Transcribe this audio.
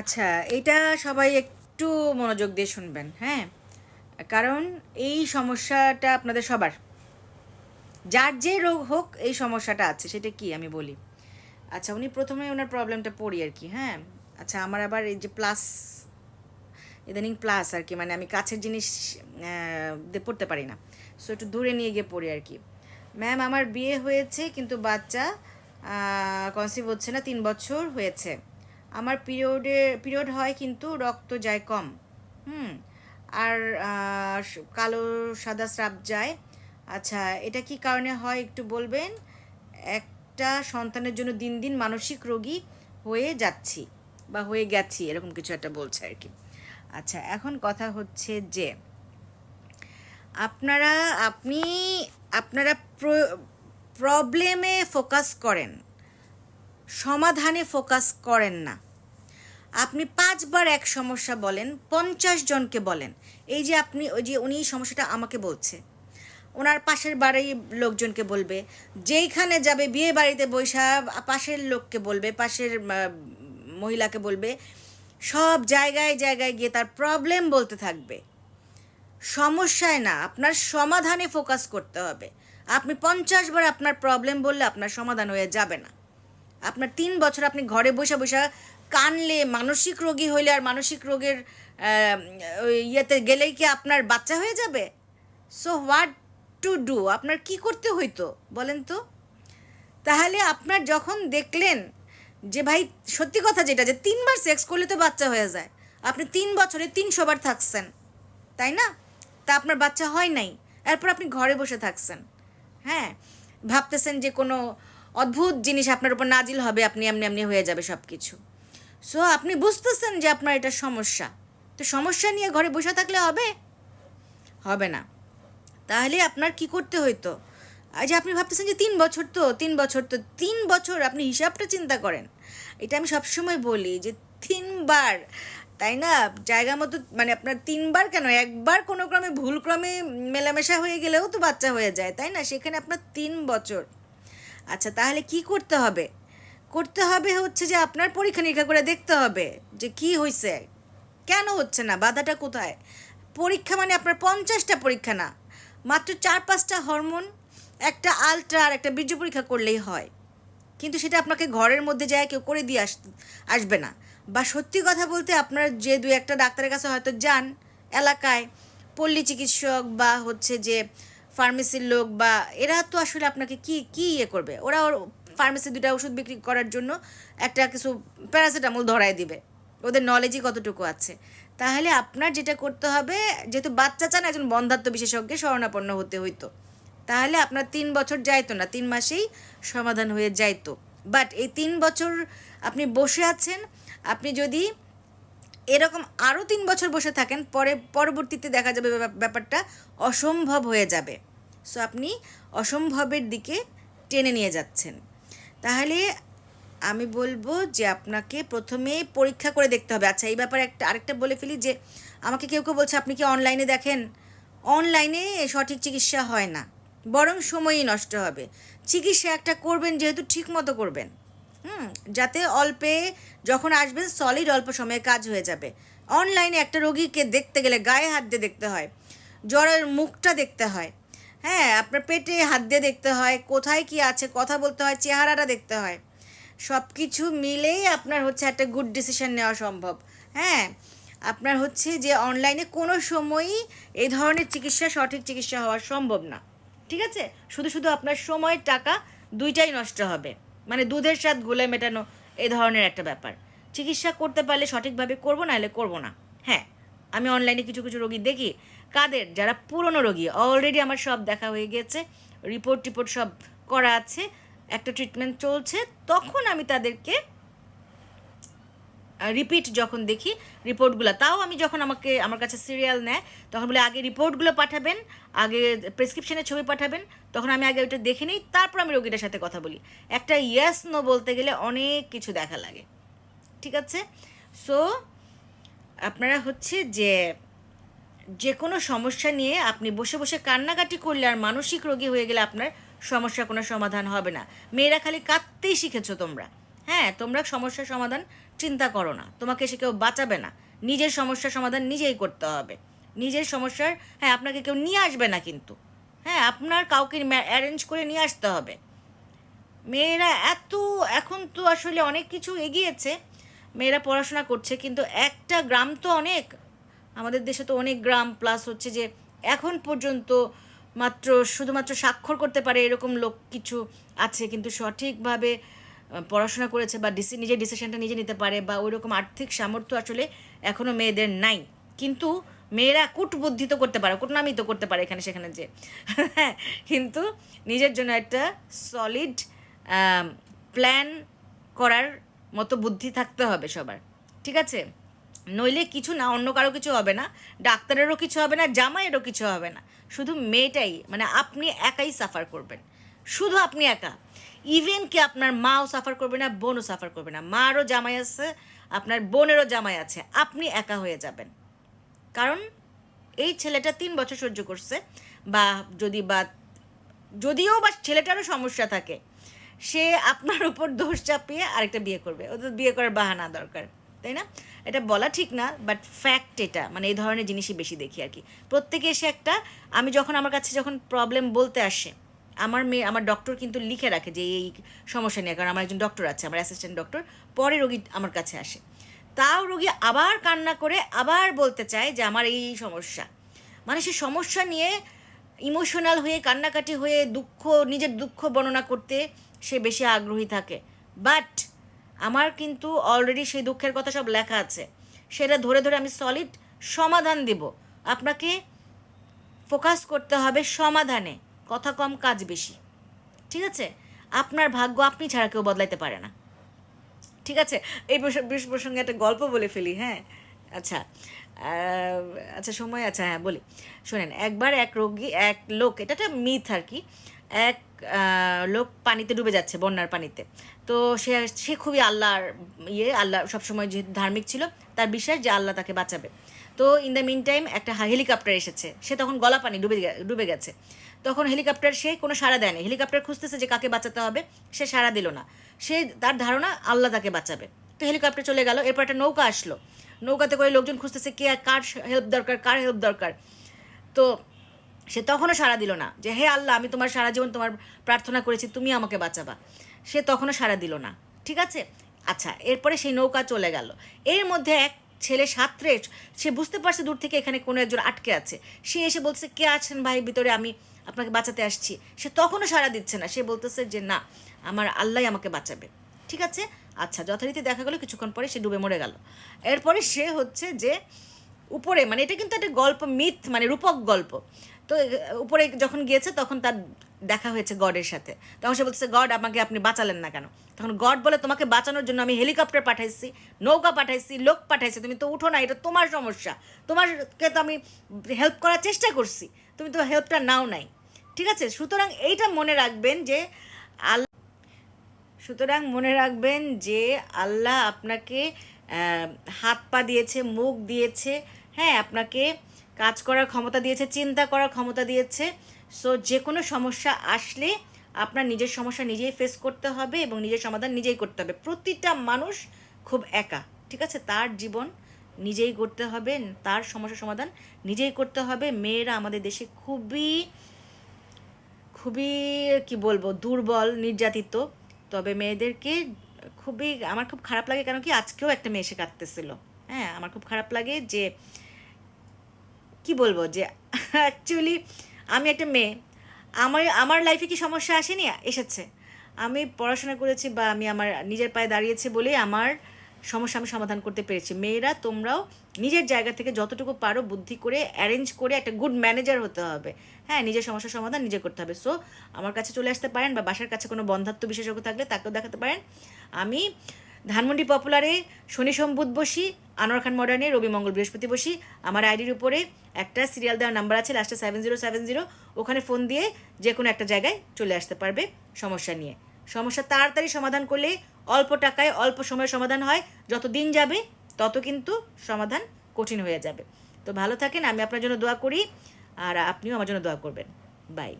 আচ্ছা এটা সবাই একটু মনোযোগ দিয়ে শুনবেন হ্যাঁ? কারণ এই সমস্যাটা আপনাদের সবার। যার যে রোগ হোক, এই সমস্যাটা আছে, সেটা কি আমি বলি। আচ্ছা উনি প্রথমে ওনার প্রবলেমটা পড়ি আর কি হ্যাঁ? আচ্ছা আমার আবার এই যে প্লাস, ইদানিং প্লাস আর কি মানে আমি কাছের জিনিস পড়তে পারি না। সো, একটু দূরে নিয়ে গিয়ে পড়ি আর কি। ম্যাম, আমার বিয়ে হয়েছে, কিন্তু বাচ্চা কনসিভ হচ্ছে না, তিন বছর হয়েছে। আমার পিরিয়ডে পিরিয়ড হয় কিন্তু রক্ত যায় কম, হুম? আর কালো, সাদা স্রাব যায়। আচ্ছা এটা কি কারণে হয় একটু বলবেন? একটা সন্তানের জন্য দিন দিন মানসিক রোগী হয়ে যাচ্ছি বা হয়ে গেছি, এরকম কিছু একটা বলছে আর কি। আচ্ছা এখন কথা হচ্ছে যে, আপনারা, আপনি, আপনারা প্রবলেমে ফোকাস করেন, সমাধানে ফোকাস করেন না। আপনি পাঁচবার এক সমস্যা বলেন, পঞ্চাশ জনকে বলেন। এই যে আপনি, ওই যে উনি সমস্যাটা আমাকে বলছে। ওনার পাশের বাড়ির লোকজনকে বলবে, যেইখানে যাবে বিয়ে বাড়িতে বৈশা পাশের লোককে বলবে, পাশের মহিলাকে বলবে, সব জায়গায় জায়গায় গিয়ে তার প্রবলেম বলতে থাকবে। সমস্যায় না, আপনার সমাধানে ফোকাস করতে হবে। আপনি পঞ্চাশ বার আপনার প্রবলেম বললে আপনার সমাধান হয়ে যাবে না। আপনার তিন বছর আপনি ঘরে বসে বসে কানলে মানসিক রোগী হইলে আর মানসিক রোগের ইয়েতে গেলেই কি আপনার বাচ্চা হয়ে যাবে? সো হোয়াট টু ডু আপনার কি করতে হইতো? বলেন তো। তাহলে আপনার যখন দেখলেন যে ভাই, সত্যি কথা যেটা, যে তিনবার সেক্স করলে তো বাচ্চা হয়ে যায়। আপনি তিন বছরে তিনশো বার থাকছেন, তাই না? তা আপনার বাচ্চা হয় নাই। এরপর আপনি ঘরে বসে থাকছেন। হ্যাঁ ভাবতেছেন যে কোনো অদ্ভুত জিনিস আপনার উপর নাজিল হবে, আপনি এমনি এমনি হয়ে যাবে সব কিছু সো আপনি বুঝতেছেন যে আপনার এটা সমস্যা। তো সমস্যা নিয়ে ঘরে বসে থাকলে হবে? হবে না। তাহলে আপনার কি করতে হইতো? আজ আপনি ভাবতেছেন যে তিন বছর তো, তিন বছর তো, তিন বছর আপনি হিসাবটা চিন্তা করেন। এটা আমি সবসময় বলি যে তিনবার, তাই না? জায়গা মতো মানে আপনার তিনবার কেন? একবার কোনো ক্রমে, ভুল ক্রমে মেলামেশা হয়ে গেলেও তো বাচ্চা হয়ে যায়, তাই না? সেখানে আপনার তিন বছর। আচ্ছা তাহলে কি করতে হবে? করতে হবে হচ্ছে যে আপনার পরীক্ষা নিরীক্ষা করে দেখতে হবে যে কি হয়েছে কেন হচ্ছে না? বাধাটা কোথায়? পরীক্ষা মানে আপনার পঞ্চাশটা পরীক্ষা না, মাত্র চার পাঁচটা হরমোন, একটা আলট্রা আর একটা বীর্য পরীক্ষা করলেই হয়। কিন্তু সেটা আপনাকে ঘরের মধ্যে যায় কেউ করে দিয়ে আস আসবে না। বা সত্যি কথা বলতে আপনার যে দু একটা ডাক্তারের কাছে হয়তো যান এলাকায়, পল্লী চিকিৎসক বা হচ্ছে যে ফার্মেসির লোক বা এরা তো আসলে আপনাকে কি কি ইয়ে করবে? ওরা ওর ফার্মেসি দুটা ওষুধ বিক্রি করার জন্য একটা কিছু প্যারাসিটামল ধরায় দিবে। ওদের নলেজই কতটুকু আছে। তাহলে আপনার যেটা করতে হবে, যেহেতু বাচ্চা চান একজন বন্ধাত্ম বিশেষজ্ঞের শরণাপন্ন হতে হইতো। তাহলে আপনার তিন বছর যাইতো না, তিন মাসেই সমাধান হয়ে যাইতো। বাট এই তিন বছর আপনি বসে আছেন, আপনি যদি এরকম আরও তিন বছর বসে থাকেন, পরে পরবর্তীতে দেখা যাবে ব্যাপার- ব্যাপারটা অসম্ভব হয়ে যাবে। সো আপনি অসম্ভবের দিকে টেনে নিয়ে যাচ্ছেন। তাহলে আমি বলব যে আপনাকে প্রথমে পরীক্ষা করে দেখতে হবে। আচ্ছা এই ব্যাপারে একটা, আরেকটা বলে ফেলি যে আমাকে কেউ কেউ বলছে, আপনি কি অনলাইনে দেখেন? অনলাইনে সঠিক চিকিৎসা হয় না। বরং সময়ই নষ্ট হবে। চিকিৎসা একটা করবেন, যেহেতু ঠিক মতো করবেন। হুম, যাতে অল্পে যখন আসবেন সলিড অল্প সময়ে কাজ হয়ে যাবে। অনলাইনে একটা রোগীকে দেখতে গেলে গায়ে হাত দিয়ে দেখতে হয়, জ্বরের মুখটা দেখতে হয়। হ্যাঁ আপনার পেটে হাত দিয়ে দেখতে হয়, কোথায় কি আছে, কথা বলতে হয়, চেহারাটা দেখতে হয়। সব কিছু মিলেই আপনার হচ্ছে একটা গুড ডিসিশন নেওয়া সম্ভব। হ্যাঁ আপনার হচ্ছে যে অনলাইনে কোনো সময়ই এই ধরনের চিকিৎসা, সঠিক চিকিৎসা হওয়া সম্ভব না। ঠিক আছে? শুধু শুধু আপনার সময়, টাকা দুইটাই নষ্ট হবে। মানে দুধের স্বাদ গুলে মেটানো এ ধরনের একটা ব্যাপার। চিকিৎসা করতে পারলে সঠিকভাবে করব না হলে করব না। হ্যাঁ আমি অনলাইনে কিছু কিছু রোগী দেখি, কাদের? যারা পুরনো রোগী। অলরেডি আমার সব দেখা হয়ে গেছে রিপোর্ট টিপোর্ট সব করা আছে, একটা ট্রিটমেন্ট চলছে, তখন আমি তাদেরকে রিপিট যখন দেখি রিপোর্টগুলো তাও আমি যখন আমাকে, আমার কাছে সিরিয়াল নেয়, তখন বলে আগে রিপোর্টগুলো পাঠাবেন, আগে প্রেসক্রিপশনের ছবি পাঠাবেন, তখন আমি আগে ওইটা দেখে নিই, তারপর আমি রোগীটার সাথে কথা বলি। একটা ইয়েস নো বলতে গেলে অনেক কিছু দেখা লাগে। ঠিক আছে? সো আপনারা হচ্ছে যে যে কোনো সমস্যা নিয়ে আপনি বসে বসে কান্নাকাটি করলে আর মানসিক রোগী হয়ে গেলে আপনার সমস্যা কোনো সমাধান হবে না। মেয়েরা খালি কাঁদতেই শিখেছো তোমরা। হ্যাঁ তোমরা সমস্যার সমাধান চিন্তা করো না। তোমাকে সে কেউ বাঁচাবে না। নিজের সমস্যার সমাধান নিজেই করতে হবে। নিজের সমস্যার হ্যাঁ আপনাকে কেউ নিয়ে আসবে না কিন্তু। হ্যাঁ আপনার কাউকে অ্যারেঞ্জ করে নিয়ে আসতে হবে। মেয়েরা এত, এখন তো আসলে অনেক কিছু এগিয়েছে। মেয়েরা পড়াশোনা করছে, কিন্তু একটা গ্রাম তো অনেক। আমাদের দেশে তো অনেক গ্রাম প্লাস হচ্ছে যে এখন পর্যন্ত মাত্র শুধুমাত্র স্বাক্ষর করতে পারে এরকম লোক কিছু আছে, কিন্তু সঠিকভাবে পড়াশোনা করেছে বা ডিসি, নিজের ডিসিশনটা নিজে নিতে পারে বা ওই রকম আর্থিক সামর্থ্য আসলে এখনও মেয়েদের নাই। কিন্তু মেয়েরা কূটবুদ্ধি তো করতে পারে, কূটনামি তো করতে পারে এখানে সেখানে যে। হ্যাঁ কিন্তু নিজের জন্য একটা সলিড প্ল্যান করার মতো বুদ্ধি থাকতে হবে সবার, ঠিক আছে? নইলে কিছু না, অন্য কারও কিছু হবে না, ডাক্তারেরও কিছু হবে না, জামাইয়েরও কিছু হবে না। শুধু মেয়েটাই মানে আপনি একাই সাফার করবেন। শুধু আপনি একা। ইভেন কি আপনার মাও সাফার করবে না, বোনও সাফার করবে না। মারও জামাই আছে, আপনার বোনেরও জামাই আছে। আপনি একা হয়ে যাবেন। কারণ এই ছেলেটা তিন বছর সহ্য করছে, বা যদি বা, যদিও বা ছেলেটারও সমস্যা থাকে সে আপনার উপর দোষ চাপিয়ে আরেকটা বিয়ে করবে। ওদের বিয়ে করার বাহানা দরকার, তাই না? এটা বলা ঠিক না বাট ফ্যাক্ট এটা মানে এই ধরনের জিনিসই বেশি দেখি আর কি। প্রত্যেকে এসে একটা, আমি যখন আমার কাছে যখন প্রবলেম বলতে আসে, আমার মেয়ে, আমার ডক্টর কিন্তু লিখে রাখে যে এই সমস্যা নিয়ে, কারণ আমার একজন ডক্টর আছে, আমার অ্যাসিস্ট্যান্ট ডক্টর পরে রোগী আমার কাছে আসে। তাও রোগী আবার কান্না করে আবার বলতে চায় যে আমার এই সমস্যা। মানে সে সমস্যা নিয়ে ইমোশনাল হয়ে, কান্নাকাটি হয়ে, দুঃখ, নিজের দুঃখ বর্ণনা করতে সে বেশি আগ্রহী থাকে। বাট আমার কিন্তু অলরেডি সেই দুঃখের কথা সব লেখা আছে। সেটা ধরে ধরে আমি সলিড সমাধান দিব। আপনাকে ফোকাস করতে হবে সমাধানে। কথা কম, কাজ বেশি। ঠিক আছে? আপনার ভাগ্য আপনি ছাড়া কেউ বদলাইতে পারে না। ঠিক আছে? এই প্রসঙ্গে একটা গল্প বলে ফেলি হ্যাঁ? আচ্ছা। আচ্ছা সময় আছে হ্যাঁ বলি। শোনেন, একবার এক রোগী, এক লোক, এটা একটা মিথ আর কি। এক লোক পানিতে ডুবে যাচ্ছে, বন্যার পানিতে। তো সে সে খুবই আল্লাহর ইয়ে আল্লাহ সবসময় যেহেতু ধার্মিক ছিল, তার বিশ্বাস যে আল্লাহ তাকে বাঁচাবে। তো ইন দ্য মিন টাইম একটা হেলিকপ্টার এসেছে। সে তখন গলা পানি ডুবে ডুবে গেছে। তখন হেলিকপ্টার সে কোনো সাড়া দেয়নি। হেলিকপ্টার খুঁজতেছে যে কাকে বাঁচাতে হবে, সে সাড়া দিল না। সে, তার ধারণা আল্লাহ তাকে বাঁচাবে। তো হেলিকপ্টার চলে গেল, এরপর একটা নৌকা আসলো। নৌকাতে করে লোকজন খুঁজতেছে কে, কার হেল্প দরকার, কার হেল্প দরকার। তো সে তখনও সাড়া দিল না যে, হে আল্লাহ, আমি তোমার সারা জীবন তোমার প্রার্থনা করেছি, তুমি আমাকে বাঁচাবা। সে তখনও সাড়া দিল না। ঠিক আছে? আচ্ছা এরপরে সেই নৌকা চলে গেল। এর মধ্যে এক ছেলে সাঁতরে সে বুঝতে পারছে দূর থেকে এখানে কোনো একজন আটকে আছে। সে এসে বলছে, কে আছেন ভাই? ভিতরে আমি আপনাকে বাঁচাতে আসছি। সে তখনও সাড়া দিচ্ছে না। সে বলতেছে যে, না, আমার আল্লাহ আমাকে বাঁচাবে। ঠিক আছে? আচ্ছা যথারীতি দেখা গেলো, কিছুক্ষণ পরে সে ডুবে মরে গেল। এরপরে সে হচ্ছে যে, উপরে মানে এটা কিন্তু একটা গল্প, মিথ মানে রূপক গল্প। তো উপরে যখন গিয়েছে তখন তার দেখা হয়েছে গডের সাথে। তখন সে বলছে গড, আমাকে আপনি বাঁচালেন না কেন? তখন গড বলে, তোমাকে বাঁচানোর জন্য আমি হেলিকপ্টার পাঠাইছি, নৌকা পাঠাইছি, লোক পাঠাইছি, তুমি তো উঠো না, এটা তোমার সমস্যা। তোমারকে তো আমি হেল্প করার চেষ্টা করছি, তুমি তো হেল্পটা নাও নাই। ঠিক আছে? সুতরাং এইটা মনে রাখবেন যে আল্লাহ সুতরাং মনে রাখবেন যে আল্লাহ আপনাকে হাত পা দিয়েছে, মুখ দিয়েছে হ্যাঁ আপনাকে কাজ করার ক্ষমতা দিয়েছে, চিন্তা করার ক্ষমতা দিয়েছে। সো যে কোনো সমস্যা আসলে আপনার নিজের সমস্যা নিজেই ফেস করতে হবে এবং নিজের সমাধান নিজেই করতে হবে। প্রতিটা মানুষ খুব একা, ঠিক আছে? তার জীবন নিজেই করতে হবে, তার সমস্যার সমাধান নিজেই করতে হবে। মেয়েরা আমাদের দেশে খুবই খুবই, কি বলব, দুর্বল, নির্যাতিত। তবে মেয়েদেরকে খুবই, আমার খুব খারাপ লাগে কেন কি? আজকেও একটা মেয়ে এসে কাঁদতেছিল। হ্যাঁ আমার খুব খারাপ লাগে যে কি বলব যে অ্যাকচুয়ালি আমি একটা মেয়ে। আমার আমার লাইফে কি সমস্যা আসেনি? এসেছে। আমি পড়াশোনা করেছি বা আমি আমার নিজের পায়ে দাঁড়িয়েছি বলেই আমার সমস্যা আমি সমাধান করতে পেরেছি। মেয়েরা, তোমরাও নিজের জায়গা থেকে যতটুকু পারো বুদ্ধি করে অ্যারেঞ্জ করে একটা গুড ম্যানেজার হতে হবে। হ্যাঁ নিজের সমস্যার সমাধান নিজে করতে হবে। সো আমার কাছে চলে আসতে পারেন বা বাসার কাছে কোনো বন্ধাত্ম বিশেষজ্ঞ থাকলে তাকেও দেখাতে পারেন। আমি ধানমন্ডি পপুলারে, শনি সোম বুধ বসি, আনোয়ার খান মডার্নে, রবি মঙ্গল বৃহস্পতি বসি। আমার আইডির উপরে একটা সিরিয়াল দেওয়ার নাম্বার আছে লাস্টে সেভেন জিরো সেভেন জিরো ওখানে ফোন দিয়ে যে কোনো একটা জায়গায় চলে আসতে পারবে সমস্যা নিয়ে। সমস্যা তাড়াতাড়ি সমাধান করলে অল্প টাকায় অল্প সময়ে সমাধান হয়। যত দিন যাবে, তত কিন্তু সমাধান কঠিন হয়ে যাবে। তো ভালো থাকেন, আমি আপনার জন্য দোয়া করি, আর আপনিও আমার জন্য দোয়া করবেন। বাই